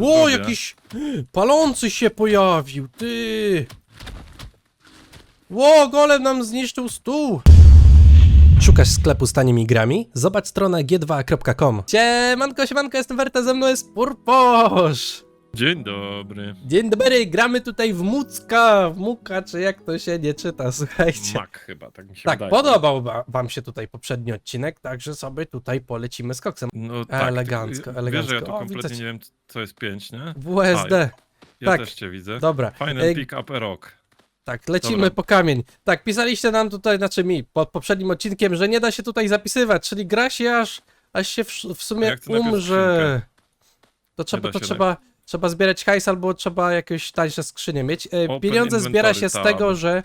Ło, jakiś palący się pojawił, ty! Ło, golem nam zniszczył stół! Szukasz sklepu z tanimi grami? Zobacz stronę g2.com. Siemanko, siemanko, jestem Werta, ze mną jest Purposz! Dzień dobry. Dzień dobry, gramy tutaj w Mucka, w Muka, czy jak to się nie czyta, słuchajcie. Mak chyba, tak mi się Tak, wydaje. podobał wa- wam się tutaj poprzedni odcinek, także sobie tutaj polecimy z koksem. No, tak, Elegancko, elegancko. Wiesz, że ja tu O, kompletnie nie wiem, co jest 5, nie? WSD. Ja tak. też cię widzę. Dobra. Fajny E, pick up a rock. Tak, lecimy Dobra. po kamień. Tak, pisaliście nam tutaj, znaczy mi, pod poprzednim odcinkiem, że nie da się tutaj zapisywać, czyli gra się aż, aż się w, w sumie umrze. To trzeba, to trzeba, trzeba zbierać hajs albo trzeba jakieś tańsze skrzynie mieć. E, Open pieniądze zbiera się z tab. tego, że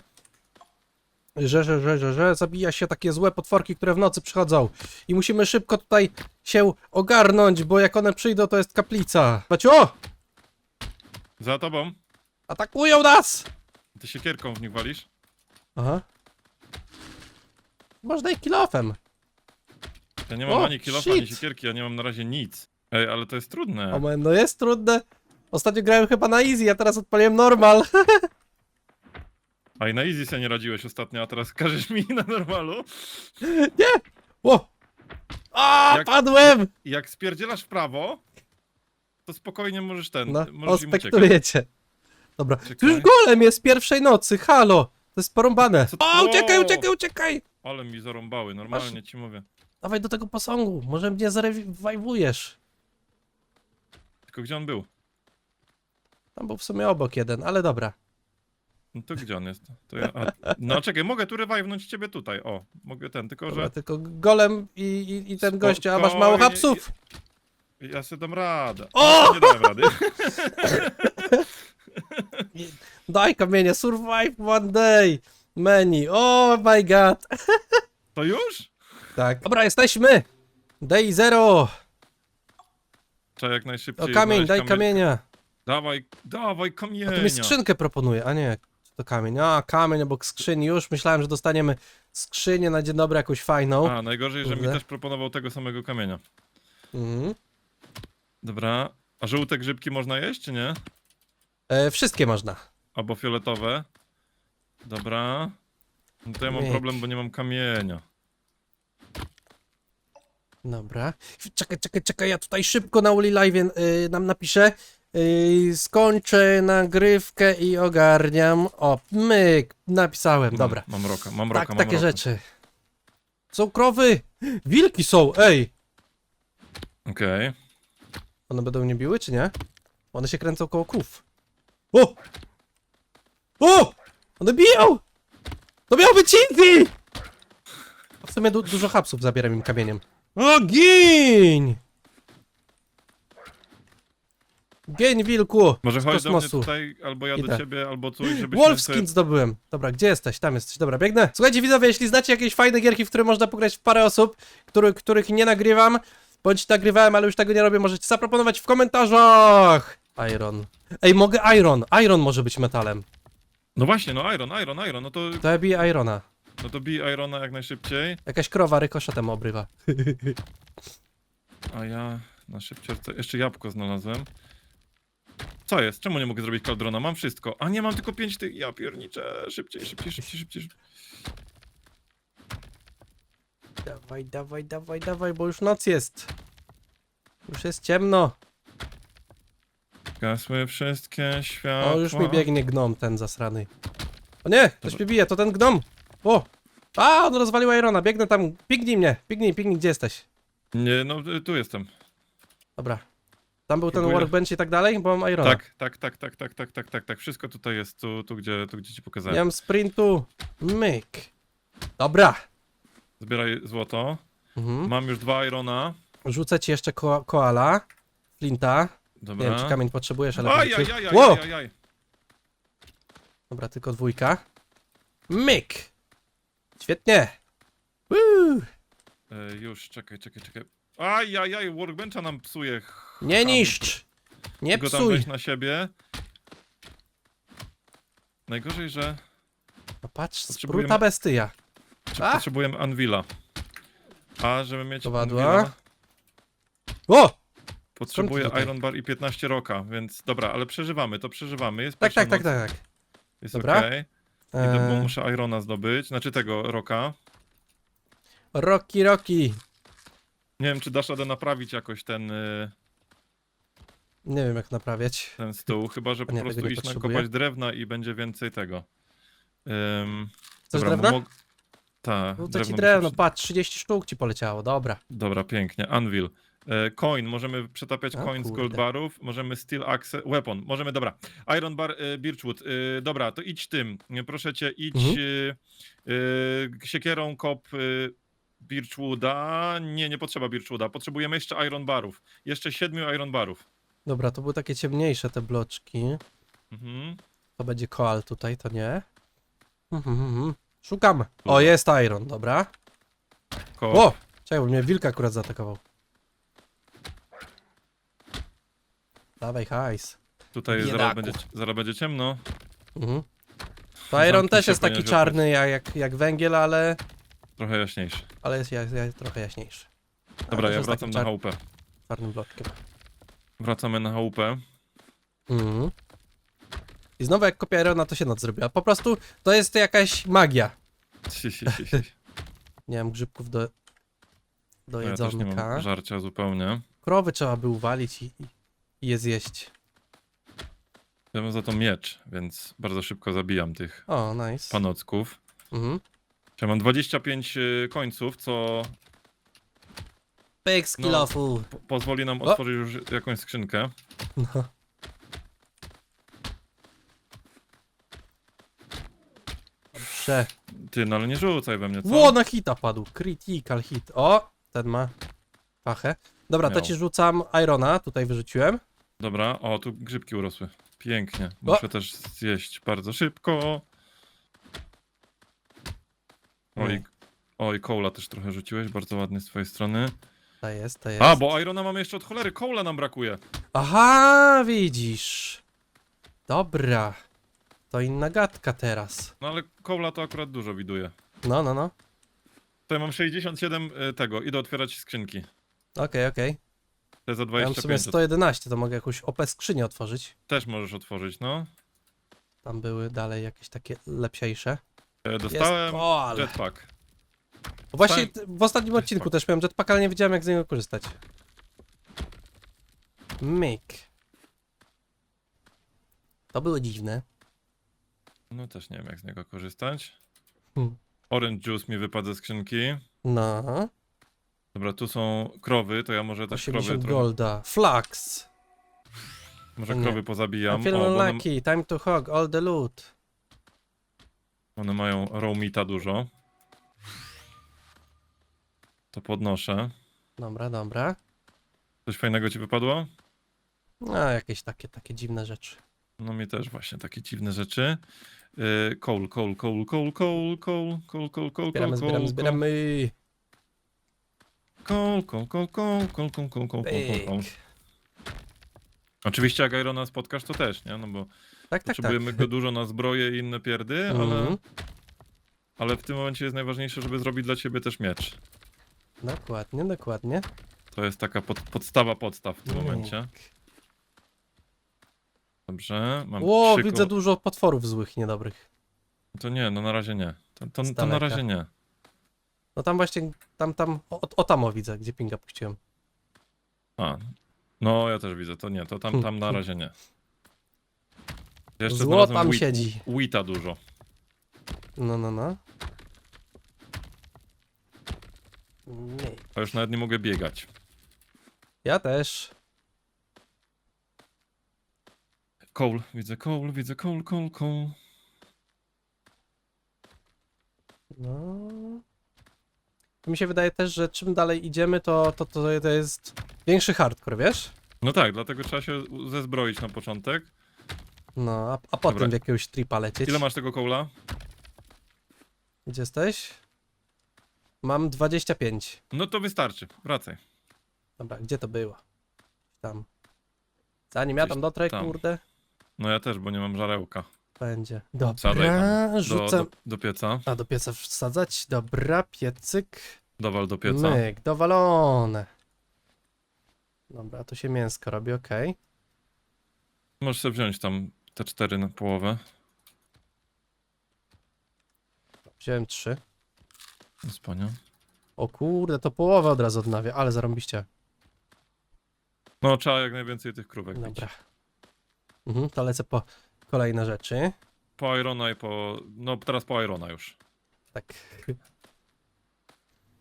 że, że, że, że, że zabija się takie złe potworki, które w nocy przychodzą. I musimy szybko tutaj się ogarnąć, bo jak one przyjdą, to jest kaplica. Bacio! Za tobą. Atakują nas! Ty siekierką w nich walisz? Aha. Można i kilofem. Ja nie mam O, ani kilofa, ani shit. siekierki, ja nie mam na razie nic. Ej, ale to jest trudne. O man, no jest trudne. Ostatnio grałem chyba na easy, a teraz odpaliłem normal. A i na easy sobie nie radziłeś ostatnio, a teraz każesz mi na normalu. Ło! A, Jak- padłem! Jak spierdzielasz w prawo, to spokojnie możesz ten, No, możesz im uciekać. ospektujecie. Dobra, tu Czekaj. już golem jest pierwszej nocy, halo! To jest porąbane. Co- O, uciekaj, O! uciekaj, uciekaj! Ale mi zarąbały, normalnie ci mówię. Dawaj do tego posągu, może mnie zrewajwujesz. Tylko gdzie on był? Tam był w sumie obok jeden, ale dobra. No to gdzie on jest? To ja, a, no czekaj, mogę tu revivenąć ciebie tutaj, o. Mogę ten, tylko dobra że tylko golem i, i, i ten gościu, a masz mało Spokojnie. hapsów. ja sobie dam radę. O! Nie dałem rady. Daj kamienie, survive one day. Menu, oh my god. To już? Tak. Dobra, jesteśmy. Day zero. Trzeba jak najszybciej O kamień, znaleźć daj kamień. kamienia. Dawaj, dawaj A tu mi kamienia. skrzynkę proponuje, a nie, to kamień. A, kamień obok skrzyni. Już myślałem, że dostaniemy skrzynię na dzień dobry jakąś fajną. A, najgorzej, że mi Kurde. też proponował tego samego kamienia. Mhm. Dobra. A żółte grzybki można jeść, czy nie? E, wszystkie można. Albo fioletowe. Dobra. No to ja mam problem, bo nie mam kamienia. Dobra. Czekaj, czekaj, czekaj, ja tutaj szybko na Uli Live y, nam napiszę. Y, skończę nagrywkę i ogarniam. O, myk, napisałem, dobra. Mam, mam roka, mam roka, Tak, mam takie roka. rzeczy. Są krowy! Wilki są, ej! Okej. One będą mnie biły, czy nie? One się kręcą koło krów. O! O! One biją! To miał być easy! W sumie du dużo hapsów zabieram im kamieniem. O, gin! Gień, wilku! Może z chodź do mnie kosmosu. tutaj, albo ja do Idę. ciebie, albo coś, żebyśmy Wolfskin sobie- zdobyłem. Dobra, gdzie jesteś? Tam jesteś. Dobra, biegnę. Słuchajcie, widzowie, jeśli znacie jakieś fajne gierki, w które można pograć w parę osób, który, których nie nagrywam, bądź nagrywałem, ale już tego nie robię, możecie zaproponować w komentarzach. Iron. Ej, mogę Iron. Iron może być metalem. No właśnie, no Iron, Iron, Iron, no to, To ja biję Irona. No to bij Irona jak najszybciej, Jakaś krowa rykoszetem obrywa. a ja na szybciorce, jeszcze jabłko znalazłem. Co jest? Czemu nie mogę zrobić kaldrona? Mam wszystko. A nie, mam tylko pięć tych, ja pierniczę. Szybciej, szybciej, szybciej, szybciej. szybciej. Dawaj, dawaj, dawaj, dawaj, bo już noc jest. Już jest ciemno. Gasły wszystkie światła. O, już mi biegnie gnom ten zasrany. O nie, ktoś mnie bije, to ten gnom. O! A, on rozwalił Irona, biegnę tam. Pignij mnie, pignij, pignij, gdzie jesteś? Nie, no y, tu jestem. Dobra. Tam był ten Próbuję. workbench i tak dalej, bo mam Irona. Tak, tak, tak, tak, tak, tak, tak, tak, tak. Wszystko tutaj jest, tu, tu, gdzie, tu gdzie ci pokazałem. mam sprintu. Myk. Dobra. Zbieraj złoto. Mhm. Mam już dwa Irona. Rzucę ci jeszcze ko koala. Flinta. Dobra. Nie wiem, czy kamień potrzebujesz, ale... Aj, aj, aj, aj, Wow! aj, aj. Dobra, tylko dwójka. Myk. Świetnie. Woo. E, już, czekaj, czekaj, czekaj. Aj, aj, aj, workbencha nam psuje. ch- Nie tam. niszcz. Nie Go tam psuj. weź na siebie. Najgorzej, że No patrz, Potrzebujemy- spruta bestyja. czy A! potrzebujemy Anvila. A żeby mieć Kowadła. Anvila, O! Potrzebuję tutaj? Iron Bar i 15 roka, więc dobra, ale przeżywamy, to przeżywamy. Jest Tak, tak, tak, tak. tak. Jest Dobra. okej. Idę, bo Eee, muszę Irona zdobyć, znaczy tego roka. Roki, Roki. Nie wiem, czy dasz radę naprawić jakoś ten, y, Nie wiem jak naprawiać. ten stół, chyba że po Nie, prostu nie iść potrzebuję. nakopać drewna i będzie więcej tego. Um, Chcesz drewna? Tak, No to ci się drewno, przy- patrz, 30 sztuk ci poleciało, dobra. Dobra, pięknie. Anvil. E, coin, możemy przetapiać O coin z gold barów, możemy steel axe, weapon, możemy, dobra. Iron bar, e, birchwood, e, dobra, to idź tym, proszę cię, idź Mhm. siekierą kop birchwooda, nie, nie potrzeba birchwooda, potrzebujemy jeszcze iron barów, jeszcze siedmiu iron barów. Dobra, to były takie ciemniejsze te bloczki. Mhm. To będzie koal tutaj, to nie. Mhm, mhm, mhm. Szukam. O, jest iron, dobra. Kop, O! Czekaj, bo mnie wilk akurat zaatakował. Dawaj hajs. tutaj zaraz biedaku. będzie, zaraz będzie ciemno. Mhm. To iron Zamknij też się, jest taki czarny jak, jak, jak węgiel, ale, Trochę jaśniejszy. ale jest, jest, jest trochę jaśniejszy. A Dobra, też ja jest wracam takim na czar- chałupę. czarnym bloczkiem. Wracamy na chałupę. Mhm. I znowu jak kopia Irona to się noc zrobiła. Po prostu to jest jakaś magia. Si, si, si, si. Nie mam grzybków do, do Ja też nie jedzonka. mam żarcia zupełnie. Krowy trzeba by uwalić i, i- i je zjeść. Ja mam za to miecz, więc bardzo szybko zabijam tych O, nice. panocków. Mhm. Ja mam 25 y, końców, co Pyk z No. kilofu. po pozwoli nam O! otworzyć już jakąś skrzynkę. No. Dobrze. Ty, no ale nie rzucaj we mnie, co? Ło, na hita padł. Critical hit. O, ten ma pachę. Dobra, to Miał. ci rzucam Irona. Tutaj wyrzuciłem. Dobra, o, tu grzybki urosły. Pięknie. Muszę też zjeść bardzo szybko. Oj, oj, kołla też trochę rzuciłeś, bardzo ładnie z twojej strony. To jest, to jest. A, bo Irona mamy jeszcze od cholery, kołla nam brakuje. Aha, widzisz. Dobra. To inna gadka teraz. No ale kołla to akurat dużo widuje. No, no, no. To ja mam 67 y, tego, idę otwierać skrzynki. Okej, okej. Te za Ja mam w sumie 25 111, to mogę jakąś OP skrzynię otworzyć. też możesz otworzyć, no. Tam były dalej jakieś takie lepsiejsze. E, Jest Dostałem koal. jetpack. Właśnie t- w ostatnim odcinku też miałem jetpack, ale nie wiedziałem jak z niego korzystać. Myk. To było dziwne. No też nie wiem jak z niego korzystać. Hmm. Orange juice mi wypadł ze skrzynki. No. Dobra, tu są krowy, to ja może też krowy 80 trochę, golda. Flax. może Nie. krowy pozabijam. I'm feeling bo one, lucky. Time to hog all the loot. one mają raw meata dużo. To podnoszę. Dobra, dobra. Coś fajnego ci wypadło? A, jakieś takie, takie dziwne rzeczy. No mi też właśnie takie dziwne rzeczy. Yy, coal, coal, coal, coal, coal, coal, coal, coal, coal, Zbieramy, coal, zbieramy, coal, zbieramy. Coal, coal, coal, coal, coal, coal, coal, coal, coal. Pyk. Oczywiście jak Irona spotkasz, to też, nie? No bo Tak, tak, tak. potrzebujemy go dużo na zbroję i inne pierdy, ale, Mhm. ale w tym momencie jest najważniejsze, żeby zrobić dla ciebie też miecz. Dokładnie, dokładnie. To jest taka pod, podstawa podstaw w tym momencie. Dobrze, mam Ło, trzy widzę ko- dużo potworów złych, niedobrych. To nie, no na razie nie. To, to, to na razie nie. No tam właśnie, tam, tam, o, o tam o widzę, gdzie pinga puściłem. A, no ja też widzę, to nie, to tam, tam na razie nie. Jeszcze Zło znalazłem tam wheat- siedzi. Wheata dużo. No, no, no. Nie. A już nawet nie mogę biegać. Ja też. Coal, widzę coal, widzę coal, coal, coal. No. Mi się wydaje też, że czym dalej idziemy, to, to, to, to jest większy hardcore, wiesz? No tak, dlatego trzeba się zezbroić na początek. No, a, a potem Dobra. w jakiegoś tripa lecieć. Ile masz tego coala? Gdzie jesteś? Mam 25. No to wystarczy, wracaj. Dobra, gdzie to było? Tam. Zanim ja Gdzieś tam dotrę, tam. kurde, No ja też, bo nie mam żarełka. Będzie. Wsadzaj Dobra, tam Do, do, do pieca. A do pieca wsadzać? Dobra, piecyk. Dowal do pieca. Myk, dowalone. Dobra, to się mięsko robi, okej. Możesz sobie wziąć tam te cztery na połowę. Wziąłem trzy. Wspaniale. O kurde, to połowę od razu odnawia, ale zarąbiście. No, trzeba jak najwięcej tych krówek mieć. Dobra. Mhm, to lecę po kolejne rzeczy. Po Irona i po... No, teraz po Irona już. Tak.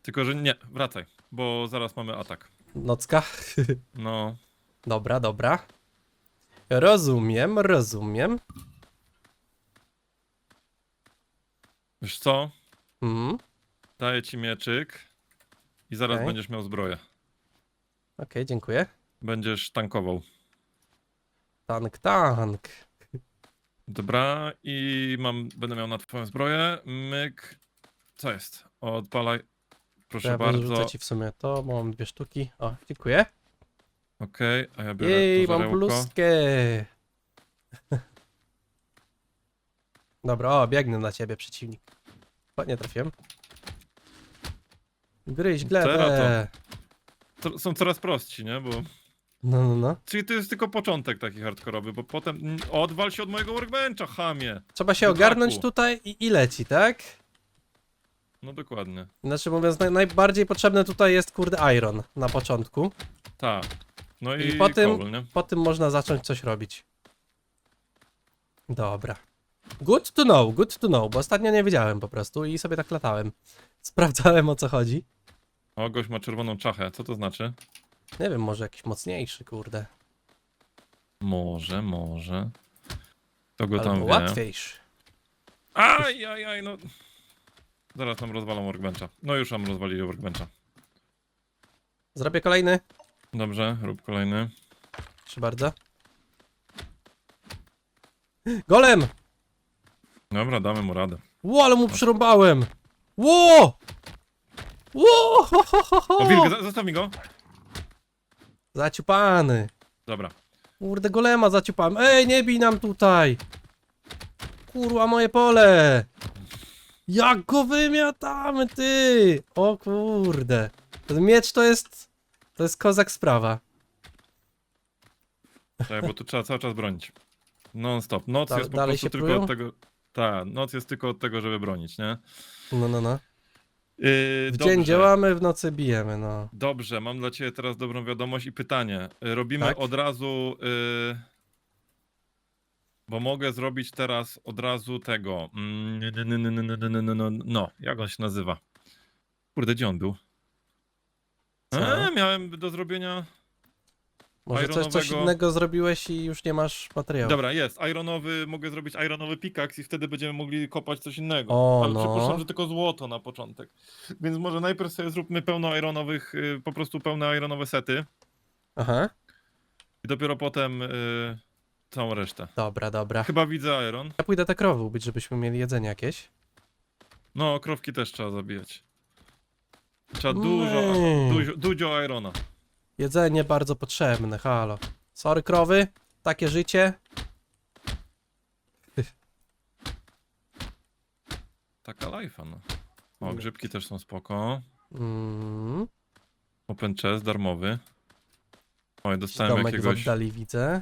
Tylko, że nie, wracaj, bo zaraz mamy atak. Nocka. No, Dobra, dobra. Rozumiem, rozumiem. wiesz co? Mhm. Daję ci mieczyk i zaraz Okej. będziesz miał zbroję. Okej, dziękuję. Będziesz tankował. Tank, tank. Dobra, i mam, będę miał na twoją zbroję. Myk. Co jest? Odpalaj. Proszę Ja bardzo. ci w sumie to, bo mam dwie sztuki. O, dziękuję. Okej, a ja biorę Jej, to mam żarełko. bluzkę. Dobra, o, biegnę na ciebie, przeciwnik. O, nie trafiłem. Gryź glebę. To są coraz prostsi, nie? Bo... No, no, no. Czyli to jest tylko początek taki hardkorowy, bo potem mm, odwal się od mojego workbencha, chamie. Trzeba się Bydlaku. ogarnąć tutaj i, i leci, tak? No dokładnie. Znaczy mówiąc, naj, najbardziej potrzebne tutaj jest kurde iron na początku. Tak. No i, I po tym- Cobble, nie? Po tym można zacząć coś robić. Dobra. Good to know, good to know, bo ostatnio nie wiedziałem po prostu i sobie tak latałem. Sprawdzałem o co chodzi. O, gość ma czerwoną czachę. Co to znaczy? Nie wiem, może jakiś mocniejszy, kurde. Może, może. To go tam Albo wie. łatwiejszy. Aj, aj, aj, no. Zaraz nam rozwalą workbencha. No już nam rozwalili workbencha. Zrobię kolejny. Dobrze, rób kolejny. Proszę bardzo. Golem! Dobra, damy mu radę. Ło, ale mu przerąbałem! Ło! Ło! Ho, ho, ho, ho. O, wilk, zostaw mi go. Zaciupany. Dobra. Kurde, golema zaciupałem. Ej, nie bij nam tutaj! Kurwa, moje pole! Jak go wymiatamy, ty! O kurde. Ten miecz to jest... To jest kozak sprawa. Tak, bo tu trzeba cały czas bronić. Non stop. Noc Da- jest po dalej prostu się tylko prują? od tego. Tak, noc jest tylko od tego, żeby bronić, nie? No, no, no. Yy, W dzień działamy, w nocy bijemy, no. Dobrze, mam dla ciebie teraz dobrą wiadomość i pytanie. Y, Robimy Tak? od razu. y, Bo mogę zrobić teraz od razu tego. mm, n- n- n- n- n- n- n- No, jak on się nazywa? Kurde, gdzie on był? Co? E, miałem do zrobienia. Może coś, coś innego zrobiłeś i już nie masz materiału. Dobra, jest. Ironowy, mogę zrobić ironowy pickaxe i wtedy będziemy mogli kopać coś innego. O, Ale no. przypuszczam, że tylko złoto na początek. Więc może najpierw sobie zróbmy pełno ironowych, y, po prostu pełne ironowe sety. Aha. I dopiero potem y, całą resztę. Dobra, dobra. Chyba widzę Iron. Ja pójdę te krowy ubić, żebyśmy mieli jedzenie jakieś. No, krowki też trzeba zabijać. Trzeba dużo, dużo, dużo Irona. Jedzenie bardzo potrzebne, halo. Sorry krowy, takie życie. Taka life'a, no. O, grzybki też są spoko. Mm, Open chest, darmowy. Oj, dostałem domek jakiegoś... oddali widzę.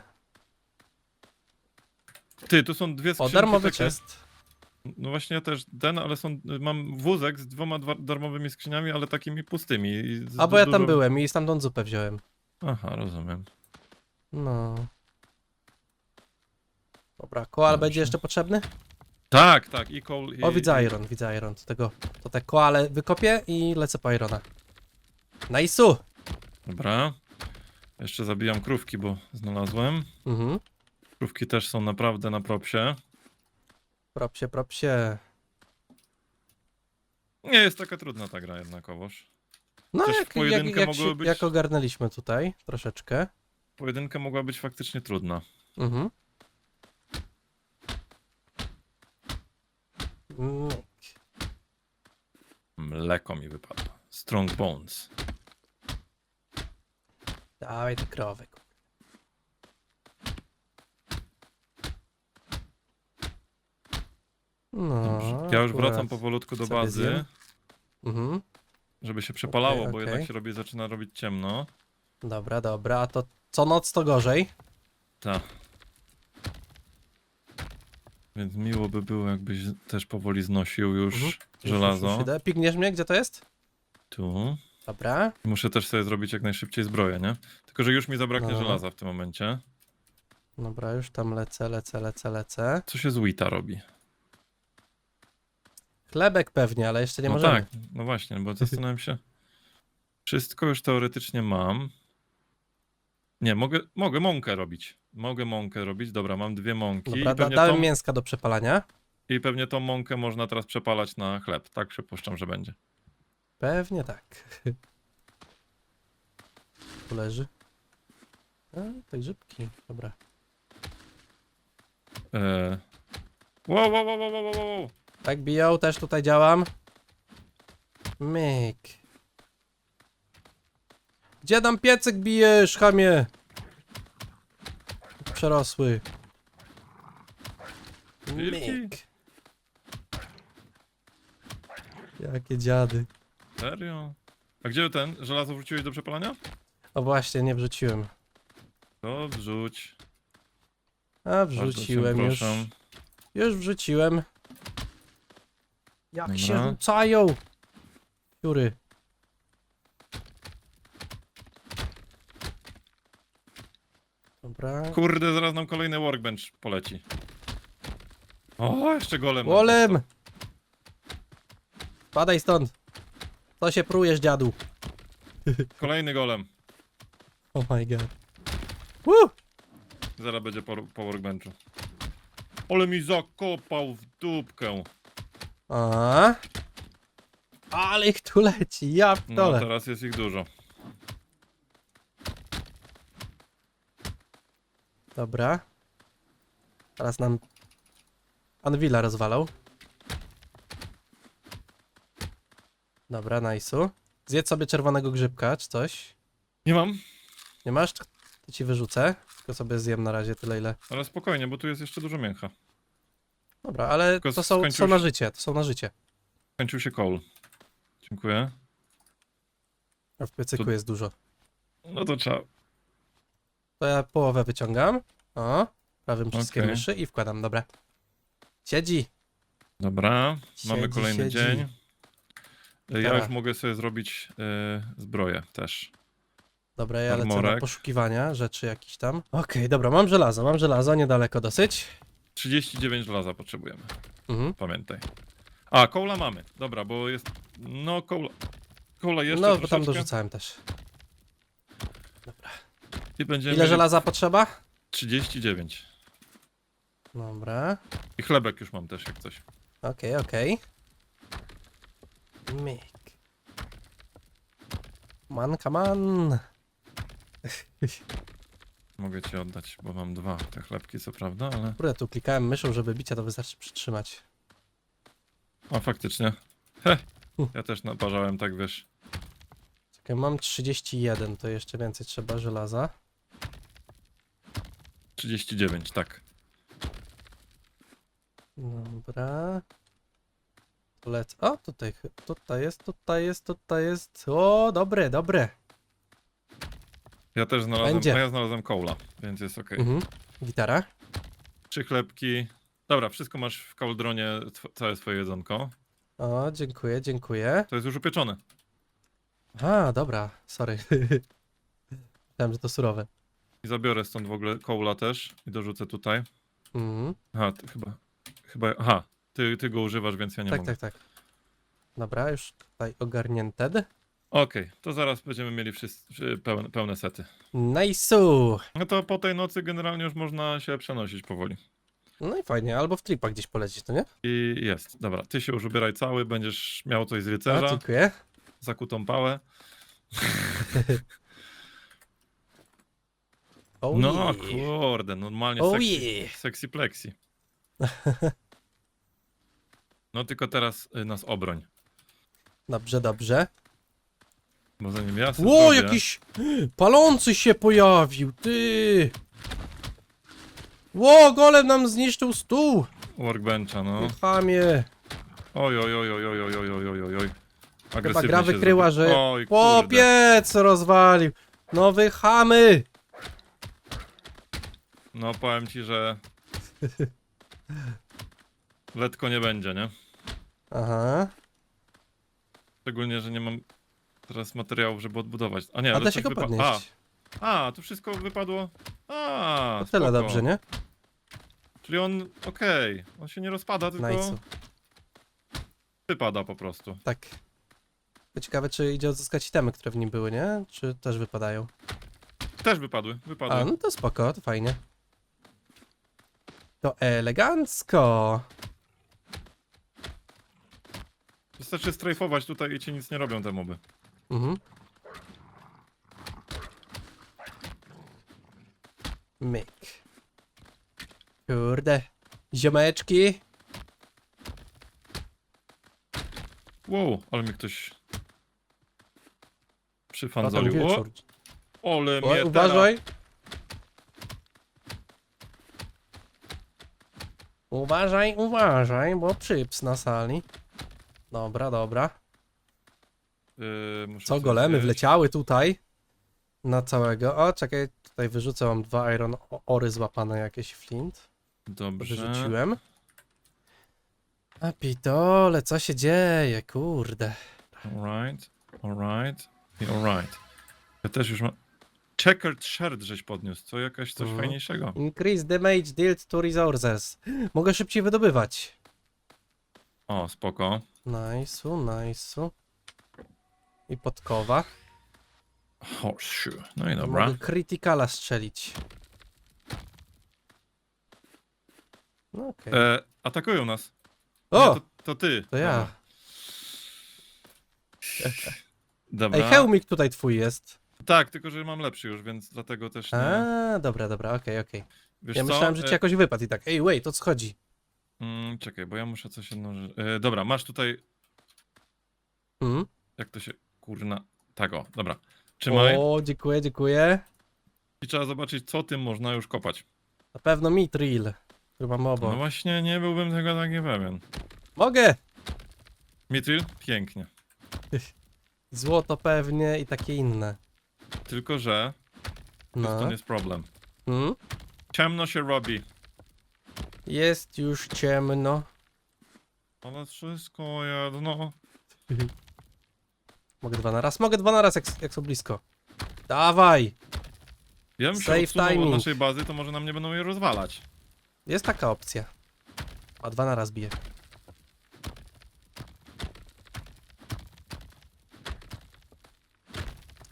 Ty, tu są dwie O, skrzynki darmowy takie. chest. No właśnie ja też ten, ale są, mam wózek z dwoma darmowymi skrzyniami, ale takimi pustymi. A bo ja dużo- tam byłem i stamtąd zupę wziąłem. Aha, rozumiem. No. Dobra, koal Dobrze. będzie jeszcze potrzebny? Tak, tak, i coal i... O, widzę i- iron, widzę iron. To tego, to te koale wykopię i lecę po irona. Nice'u! Dobra. Jeszcze zabijam krówki, bo znalazłem. Mhm. Krówki też są naprawdę na propsie. Propsie, propsie. Nie jest taka trudna ta gra jednakowoż. No, Też w jak, jak, pojedynkę jak, mogłoby się, być- jak ogarnęliśmy tutaj troszeczkę. Pojedynka mogła być faktycznie trudna. Mhm. Mm, Mleko mi wypadło. Strong bones. Dawaj te krowy. No, Dobrze. Ja już akurat. wracam powolutku do sobie bazy, zjem. Mhm. żeby się przepalało, Okej, bo okej. jednak się robi, zaczyna robić ciemno. Dobra, dobra, a to co noc to gorzej. Tak. Więc miło by było, jakbyś też powoli znosił już Mhm. żelazo. Już, już idę. Pigniesz mnie, gdzie to jest? Tu. Dobra. Muszę też sobie zrobić jak najszybciej zbroję, nie? Tylko, że już mi zabraknie No. żelaza w tym momencie. Dobra, już tam lecę, lecę, lecę, lecę. Co się z Wita robi? Chlebek pewnie, ale jeszcze nie no możemy. tak, no właśnie, bo zastanawiam się. Wszystko już teoretycznie mam. Nie, mogę, mogę mąkę robić. Mogę mąkę robić. Dobra, mam dwie mąki. Dobra, da, dałem tą, mięska do przepalania. I pewnie tą mąkę można teraz przepalać na chleb. Tak przypuszczam, że będzie. Pewnie tak. Tu leży. A, te grzybki, dobra. Wow, wow, wow, wow, wow, wow, wow. Tak biją, też tutaj działam. Myk. Gdzie tam piecyk bijesz, chamie? Przerosły. Myk. Jakie dziady. Serio? A gdzie ten? Żelazo wrzuciłeś do przepalania? O właśnie, nie wrzuciłem. To wrzuć. A Bardzo cię wrzuciłem już. proszę. Już wrzuciłem. Jak się Dobra. rzucają! Dziury. Dobra. Kurde, zaraz nam kolejny workbench poleci. O, jeszcze golem. nam Wolem! powstał. Padaj stąd! Co się prujesz, dziadu? Kolejny golem. Oh my god. Woo! Zaraz będzie po, po workbenchu. Ale mi zakopał w dupkę. A. Ale ich tu leci, ja No, teraz jest ich dużo. Dobra. Teraz nam Anvila rozwalał. Dobra, nice'u. Zjedz sobie czerwonego grzybka, czy coś. Nie mam, Nie masz? To ci wyrzucę. Tylko sobie zjem na razie tyle, ile. ale spokojnie, bo tu jest jeszcze dużo mięcha. Dobra, ale Tylko to są, skończył są na się- życie, to są na życie. Kończył się coal. Dziękuję. A w piecyku To- jest dużo. No to trzeba. To ja połowę wyciągam. O, prawym wszystkie Okej. myszy i wkładam, dobra. Siedzi. Dobra, mamy Siedzi, kolejny siedzi. dzień. Y, Ja Tak. już mogę sobie zrobić y, zbroję też. Dobra, ja lecę na poszukiwania rzeczy jakiś tam. Okej, dobra, mam żelazo, mam żelazo, niedaleko dosyć. 39 żelaza potrzebujemy, Mhm. pamiętaj. A, kołla mamy. Dobra, bo jest. No, kołla. Kołla jeszcze No, bo tam dorzucałem też. I będziemy Ile żelaza potrzeba? 39. Dobra. I chlebek już mam też, jak coś. Okej, okej. Myk. Man, come on. Mogę ci oddać, bo mam dwa te chlebki, co prawda, ale. Kurde, tu klikałem myszą, żeby bicia to wystarczy przytrzymać. A faktycznie. He! Uh. Ja też naparzałem, tak wiesz. Czekaj, mam 31, to jeszcze więcej trzeba żelaza. 39, tak. Dobra. Tu Lecę. O, tutaj, tutaj jest, tutaj jest, tutaj jest. O, dobre, dobre. Ja też znalazłem. Będzie. A ja znalazłem kołla, więc jest ok. Mhm. Gitara. Trzy chlebki. Dobra, wszystko masz w kaldronie, tw- całe swoje jedzonko. O, dziękuję, dziękuję. To jest już upieczone. A, dobra, sorry. Myślałem, że to surowe. I zabiorę stąd w ogóle kołla też i dorzucę tutaj. Mhm. Aha, ty chyba. Chyba. Aha, ty, ty go używasz, więc ja nie Tak, mogę. tak, tak. Dobra, już tutaj ogarnięte. Okej, to zaraz będziemy mieli wszyscy, pełne, pełne sety. Nice'u. No to po tej nocy generalnie już można się przenosić powoli. No i fajnie, albo w tripa gdzieś polecieć, to nie? I jest. Dobra, ty się już ubieraj cały, będziesz miał coś z A, rycerza, dziękuję. zakutą pałę. Oh no yeah. kurde, normalnie Oh sexy, yeah. sexy plexi. No tylko teraz y, nas obroń. Dobrze, dobrze. Bo zanim ja sobie Ło, zrobię, jakiś palący się pojawił, ty! Ło, golem nam zniszczył stół! workbencha, no. Chamie. Oj, oj, oj, oj, oj, oj, oj, oj, oj, oj. Chyba Agresywnie gra się wykryła, zrobi- że Oj, kurde. rozwalił. No wy chamy! No powiem ci, że... Letko nie będzie, nie? Aha. Szczególnie, że nie mam teraz materiałów, żeby odbudować. A nie, A ale da coś się go wypa- podnieść. A, a, tu wszystko wypadło. A, To tyle spoko. dobrze, nie? Czyli on, okej, on się nie rozpada, tylko Nice. wypada po prostu. Tak. To ciekawe, czy idzie odzyskać itemy, które w nim były, nie? Czy też wypadają? Też wypadły, wypadły. A, no to spoko, to fajnie. To elegancko. Wystarczy strajfować tutaj i ci nic nie robią te moby. Mhm. Myk. Kurde. Ziomeczki. Wow, ale mi ktoś przyfanzolił. O, wieczór. ole mnie uważaj. Uważaj, uważaj, bo przyps na sali. Dobra, dobra. Yy, muszę Co, coś golemy zjeść. wleciały tutaj na całego. O, czekaj, tutaj wyrzucę, mam dwa iron o- ory złapane, jakieś flint. Dobrze. Wyrzuciłem. A pitole, co się dzieje, kurde. Alright, alright i alright. Ja też już mam... Checkered shirt żeś podniósł, co jakaś coś Mhm. fajniejszego. Increase damage dealt to resources. Mogę szybciej wydobywać. O, spoko. Nice'u, nice'u. I podkowa. Horseshoe. No i To dobra. Mogę criticala strzelić. No okej. E, atakują nas. O! Nie, to, to ty. To ja. Dobra. Dobra. Ej, hełmik tutaj twój jest. Tak, tylko że mam lepszy już, więc dlatego też nie. A, dobra, dobra, okej, okej. Wiesz Ja co? myślałem, że ci E, jakoś wypadł i tak. Ej, wait, o co chodzi? mm, czekaj, bo ja muszę coś jedną rzecz. E, dobra, masz tutaj. Hmm? Jak to się. Kurna. Tak o, dobra. Trzymaj. O, dziękuję, dziękuję. I trzeba zobaczyć, co tym można już kopać. Na pewno mitril, który mam obok. No właśnie, nie byłbym tego tak nie pewien. Mogę! Mitril? Pięknie. Złoto pewnie i takie inne. Tylko, że to No. nie jest problem. Hmm? Ciemno się robi. Jest już ciemno. Ale wszystko jedno. Mogę dwa na raz? Mogę dwa na raz, jak, jak są blisko. Dawaj! Ja bym się Save odsunął od naszej bazy, to może nam nie będą je rozwalać. Jest taka opcja. A dwa na raz bije.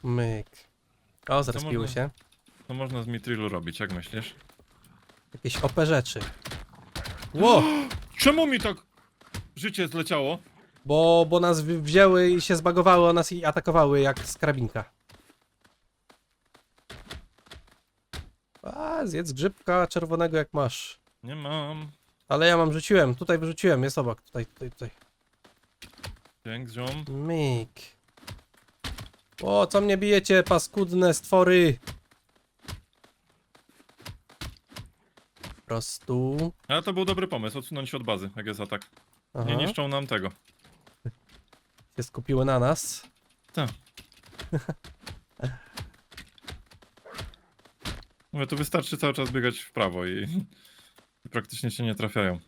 Myk. O, zrespiły można- się. Co można z Mitrilu robić, jak myślisz? Jakieś OP rzeczy. Ło! Czemu mi tak życie zleciało? Bo, bo nas wzięły i się zbagowały o nas i atakowały jak z karabinka. A, zjedz grzybka czerwonego jak masz. Nie mam. Ale ja mam, rzuciłem. Tutaj wyrzuciłem, jest obok. Tutaj, tutaj, tutaj. Dzięki, ziom. Myk. O, co mnie bijecie, paskudne stwory? Po prostu. Ale to był dobry pomysł, odsunąć się od bazy, jak jest atak. Aha, Nie niszczą nam tego. Się skupiły na nas. Tak. Mówię, tu wystarczy cały czas biegać w prawo i, praktycznie się nie trafiają.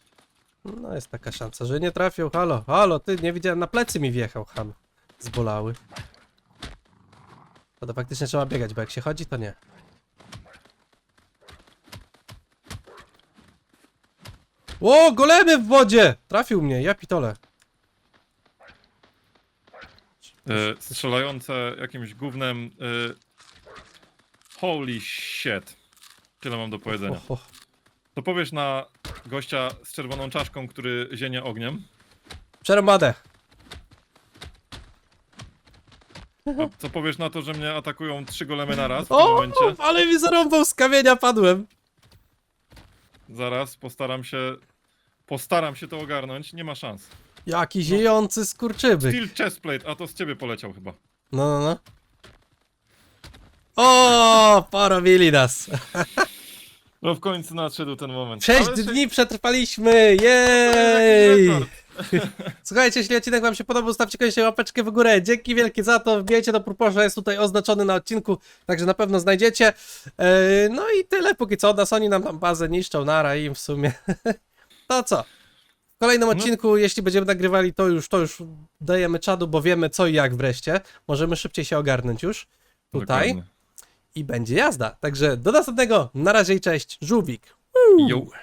No, jest taka szansa, że nie trafią. Halo, halo, ty, nie widziałem, na plecy mi wjechał, ham. Zbolały. To, to faktycznie trzeba biegać, bo jak się chodzi, to nie. O, golemy w wodzie! Trafił mnie, ja pitole. E, strzelające jakimś gównem. E, holy shit. Tyle mam do powiedzenia. To powiesz na gościa z czerwoną czaszką, który zienie ogniem. Przerąbane. A co powiesz na to, że mnie atakują trzy golemy na raz w tym O, momencie? ale mi zarąbał z kamienia, padłem. Zaraz postaram się. Postaram się to ogarnąć, nie ma szans. Jaki ziejący skurczybyk. Steel chestplate, a to z ciebie poleciał chyba. No, no, no. O, porobili nas. No w końcu nadszedł ten moment. Sześć Ale dni przetrwaliśmy, jej! rekord. Słuchajcie, jeśli odcinek wam się podobał, stawcie koniecznie łapeczkę w górę. Dzięki wielkie za to. Wbijajcie do Purporza, jest tutaj oznaczony na odcinku, także na pewno znajdziecie. Yy, no i tyle póki co. od oni nam tam bazę niszczą, nara im w sumie. to co? W kolejnym No. odcinku, jeśli będziemy nagrywali, to już, to już dajemy czadu, bo wiemy co i jak wreszcie. Możemy szybciej się ogarnąć już tutaj Dokładnie. i będzie jazda. Także do następnego. Na razie i cześć. Żółwik. Jo.